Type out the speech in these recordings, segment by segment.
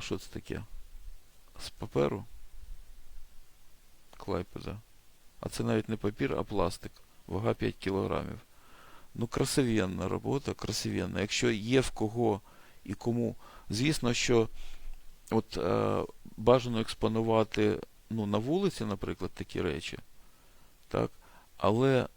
Що це таке? З паперу? Клайпеда. А це навіть не папір, а пластик. Вага 5 кілограмів. Ну, красивенна робота, красивенна. Якщо є в кого і кому. Звісно, що от е, бажано експонувати ну, на вулиці, наприклад, такі речі. Так? Але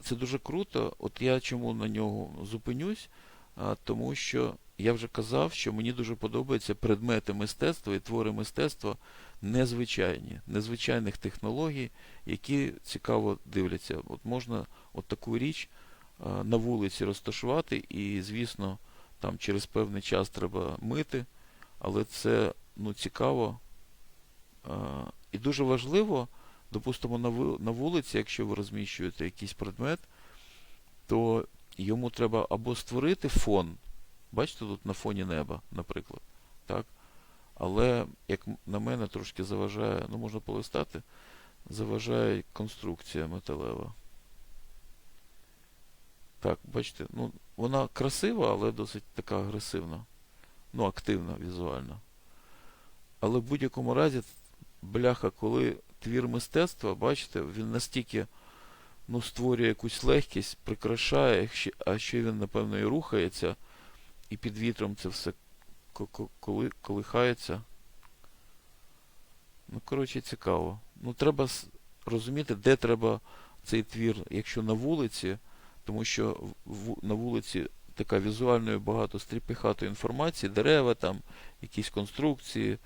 це дуже круто. От я чому на нього зупинюсь, а, тому що я вже казав, що мені дуже подобаються предмети мистецтва і твори мистецтва незвичайні, незвичайних технологій, які цікаво дивляться. От можна от таку річ на вулиці розташувати, і, звісно, там через певний час треба мити, але це ну, цікаво. І дуже важливо, допустимо, на вулиці, якщо ви розміщуєте якийсь предмет, то йому треба або створити фон. Бачите, тут на фоні неба, наприклад. Так? Але, як на мене, трошки заважає, ну можна полистати, заважає конструкція металева. Так, бачите, ну, вона красива, але досить така агресивна. Ну, активна візуально. Але в будь-якому разі, бляха, коли твір мистецтва, бачите, він настільки ну, створює якусь легкість, прикрашає, а ще він, напевно, і рухається, і під вітром це все ко- ко- коли, колихається. Ну, коротше, цікаво. Ну, треба розуміти, де треба цей твір, якщо на вулиці, тому що на вулиці така візуальної багато стріпихатої інформації, дерева там, якісь конструкції,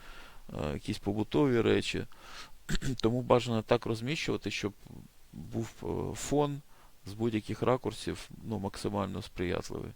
е, якісь побутові речі. Тому бажано так розміщувати, щоб був е, фон з будь-яких ракурсів ну, максимально сприятливий.